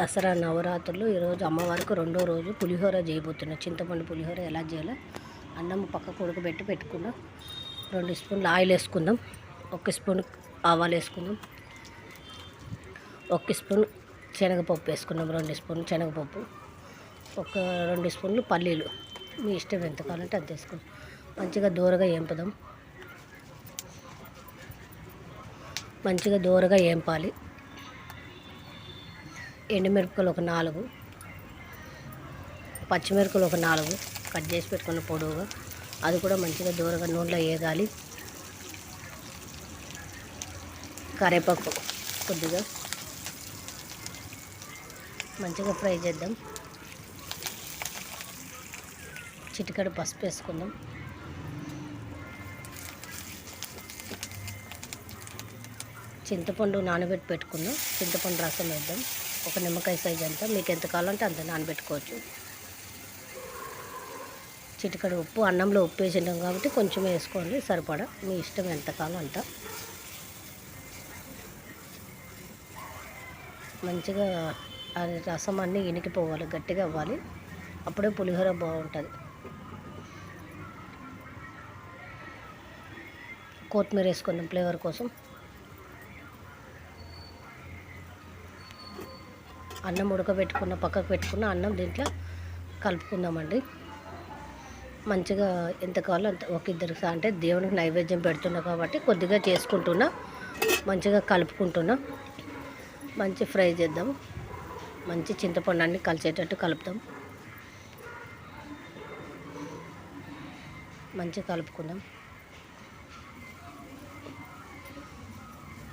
దసరా నవరాత్రులు ఈరోజు అమ్మవారికి రెండో రోజు పులిహోర చేయబోతున్నా. చింతపండు పులిహోర ఎలా చేయాలో అన్నం పక్కకు ఉడకబెట్టి పెట్టుకుందాం రెండు స్పూన్లు ఆయిల్ వేసుకుందాం. ఒక స్పూన్ ఆవాలు వేసుకుందాం. ఒక స్పూన్ శనగపప్పు వేసుకుందాం. రెండు స్పూన్లు శనగపప్పు. ఒక రెండు స్పూన్లు పల్లీలు. మీ ఇష్టం ఎంత కావాలంటే అది వేసుకుందాం మంచిగా దూరగా ఏంపుదాం. మంచిగా దూరగా వేంపాలి ఎండుమిరపకాయలు ఒక నాలుగు పచ్చిమిరపకాయలు ఒక నాలుగు కట్ చేసి పెట్టుకున్న పొడవుగా. అది కూడా మంచిగా దూరంగా నూనెలో వేగాలి కరివేపాకు కొద్దిగా. మంచిగా ఫ్రై చేద్దాం. చిటికడ పసుపు వేసుకుందాం. చింతపండు నానబెట్టి పెట్టుకుందాం చింతపండు రసం వేద్దాం. ఒక నిమ్మకాయ సైజ్ అంతా మీకు ఎంత కావాలంటే అంత నానబెట్టుకోవచ్చు. చిటికడ ఉప్పు అన్నంలో ఉప్పు వేసినాం కాబట్టి కొంచెం వేసుకోండి సరిపడా. మీ ఇష్టం ఎంత కావాలో అంత. మంచిగా రసం అన్నీ ఇనికిపోవాలి గట్టిగా అవ్వాలి. అప్పుడే పులిహోర బాగుంటుంది. కొత్తిమీర వేసుకుందాం ఫ్లేవర్ కోసం. అన్నం ఉడకబెట్టుకున్న పక్కకు పెట్టుకున్న అన్నం దీంట్లో కలుపుకుందామండి. మంచిగా ఎంత కావాలో అంత ఒక ఇద్దరికి అంటే దేవునికి నైవేద్యం పెడుతున్నా కాబట్టి కొద్దిగా చేసుకుంటున్నా మంచిగా కలుపుకుంటున్నా. మంచి ఫ్రై చేద్దాం. మంచి చింతపండు అన్ని కలిసేటట్టు కలుపుతాం మంచిగా కలుపుకుందాం.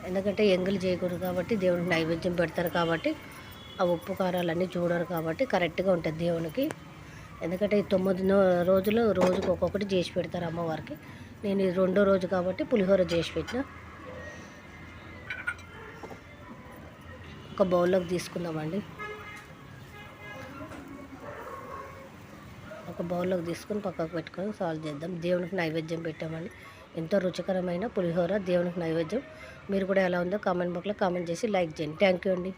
ఎందుకంటే ఎంగిలి చేయకూడదు కాబట్టి దేవునికి నైవేద్యం పెడతారు కాబట్టి ఆ ఉప్పు కారాలన్నీ చూడరు కాబట్టి కరెక్ట్గా ఉంటుంది దేవునికి. ఎందుకంటే ఈ తొమ్మిది రోజులు రోజుకు ఒక్కొక్కటి చేసి పెడతారు అమ్మవారికి. నేను ఇది రెండో రోజు కాబట్టి పులిహోర చేసి పెట్టిన. ఒక బౌల్లోకి తీసుకుందామండి. ఒక బౌల్లోకి తీసుకొని పక్కకు పెట్టుకొని సాల్వ్ చేద్దాం. దేవునికి నైవేద్యం పెట్టామండి. ఎంతో రుచికరమైన పులిహోర దేవునికి నైవేద్యం. మీరు కూడా ఎలా ఉందో కామెంట్ బాక్స్లో కామెంట్ చేసి లైక్ చేయండి. థ్యాంక్ యూ అండి.